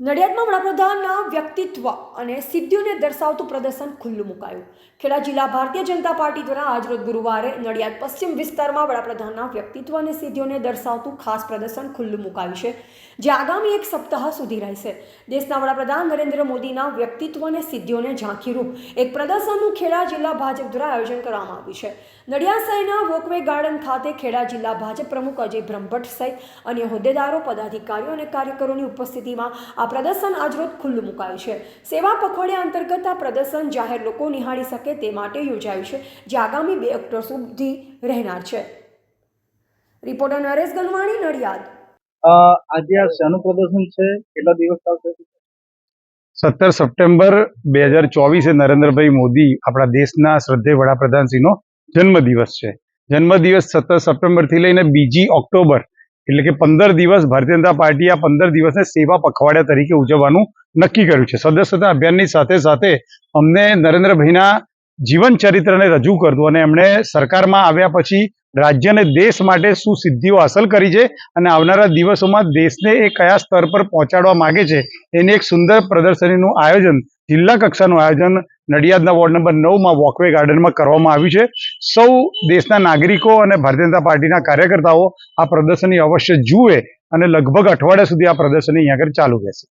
નડિયાદમાં વડાપ્રધાનના વ્યક્તિત્વ અને સિદ્ધિઓને દર્શાવતું પ્રદર્શન ખુલ્લું મુકાયું. ખેડા જિલ્લા ભારતીય જનતા પાર્ટી દ્વારા આજરોજ ગુરુવારે નડિયાદ પશ્ચિમ વિસ્તારમાં વડાપ્રધાનના વ્યક્તિત્વ અને સિદ્ધિઓને દર્શાવતું ખાસ પ્રદર્શન ખુલ્લું મુકાયું છે, જે આગામી એક સપ્તાહ સુધી રહેશે. દેશના વડાપ્રધાન નરેન્દ્ર મોદીના વ્યક્તિત્વ અને સિદ્ધિઓને ઝાંખીરૂપ એક પ્રદર્શનનું ખેડા જિલ્લા ભાજપ દ્વારા આયોજન કરવામાં આવ્યું છે. નડિયાદ શહેરના વોકવે ગાર્ડન ખાતે ખેડા જિલ્લા ભાજપ પ્રમુખ અજય બ્રહ્મભટ્ટ સહિત અન્ય હોદ્દેદારો, પદાધિકારીઓ અને કાર્યકરોની ઉપસ્થિતિમાં આ પ્રદર્શન આજરોજ ખુલ્લું મુકાયું છે. સેવા પખવાડિયા અંતર્ગત આ પ્રદર્શન જાહેર લોકો નિહાળી શકે તે માટે યોજાયું છે જે આગામી બે ઓક્ટોબર સુધી રહેનાર છે. રિપોર્ટર નરેશ ગનવાણી નડિયાદ. અ, આજે આ શાનું પ્રદર્શન છે? કેટલા દિવસ ચાલશે? સત્તર સપ્ટેમ્બર બે હજાર ચોવીસે નરેન્દ્રભાઈ મોદી આપણા દેશના શ્રદ્ધેય વડાપ્રધાનશ્રીનો જન્મદિવસ છે. જન્મદિવસ સત્તર સપ્ટેમ્બરથી લઈને બીજી ઓક્ટોબર એટલે કે પંદર દિવસ ભારતીય જનતા પાર્ટી આ પંદર દિવસને સેવા પખવાડિયા તરીકે ઉજવવાનું નક્કી કર્યું છે. સદસ્યતા અભિયાનની સાથે સાથે અમને નરેન્દ્રભાઈના જીવન ચરિત્રને રજૂ કરતું અને એમણે સરકારમાં આવ્યા પછી રાજ્ય અને દેશ માટે શું સિદ્ધિઓ હાંસલ કરી છે અને આવનારા દિવસોમાં દેશને એ કયા સ્તર પર પહોંચાડવા માગે છે, એની એક સુંદર પ્રદર્શનીનું આયોજન જિલ્લા કક્ષાનું આયોજન નડિયાદના વોર્ડ નંબર નવમાં વોકવે ગાર્ડનમાં કરવામાં આવ્યું છે. સૌ દેશના નાગરિકો અને ભારતીય જનતા પાર્ટીના કાર્યકર્તાઓ આ પ્રદર્શનની અવશ્ય જુએ અને લગભગ અઠવાડિયા સુધી આ પ્રદર્શની અહીંયા આગળ ચાલુ રહેશે.